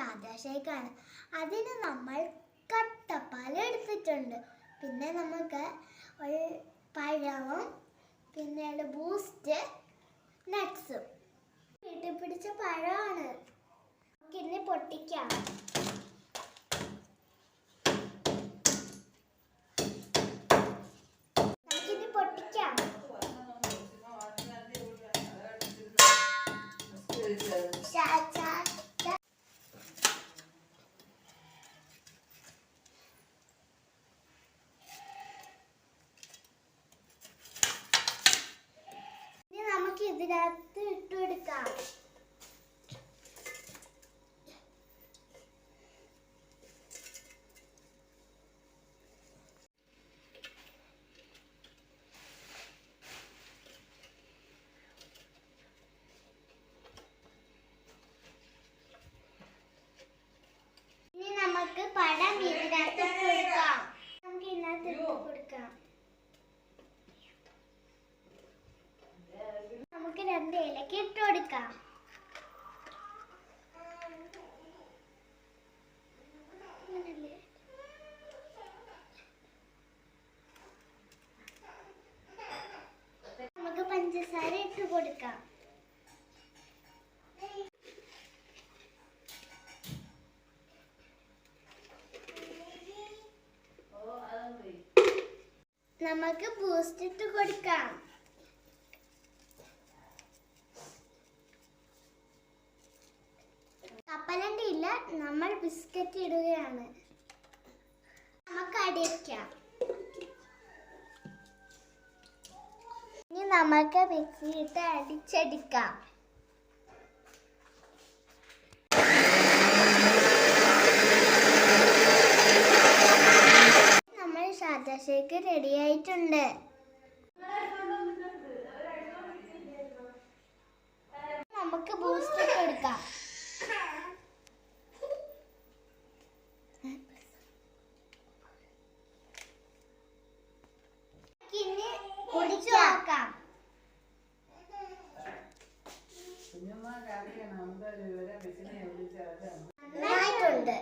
സാദാ ഷേക്കാണ് അതിന് നമ്മൾ കട്ടപ്പാൽ എടുത്തിട്ടുണ്ട്. പിന്നെ നമുക്ക് ഒരു പഴവും പിന്നെ ബൂസ്റ്റ് നട്ട്സും വീട്ടിൽ പിടിച്ച പഴമാണ്. നമുക്കിന്ന് പൊട്ടിക്കാം. നമുക്ക് ഇതിനകത്ത് ഇട്ട് കൊടുക്കാം ഇനി നമുക്ക് പഴം ഇതിനകത്ത് ഇട്ട് കൊടുക്കാം നമുക്ക് ഇതിനകത്ത് ഇട്ട് കൊടുക്കാം നമുക്ക് ഇലക്ക് ഇട്ട് കൊടുക്കാം നമുക്ക് പഞ്ചസാര ഇട്ട് കൊടുക്കാം. നമുക്ക് ബൂസ്റ്റ് ഇട്ട് കൊടുക്കാം. നമ്മൾ ബിസ്ക്കറ്റ് ഇടുകയാണ്. നമുക്ക് അടിക്കാം ഇനി നമുക്ക് മിക്സിയിട്ട് അടിച്ചടിക്കാം. നമ്മൾ ശാദശേക്ക് ഷേക്ക് റെഡി ആയിട്ടുണ്ട് നമുക്ക് ബൂസ്റ്റ് ഇട്ട് കൊടുക്കാം ഇനി കുടിച്ചു നോക്കാം നന്നായിട്ടുണ്ട്.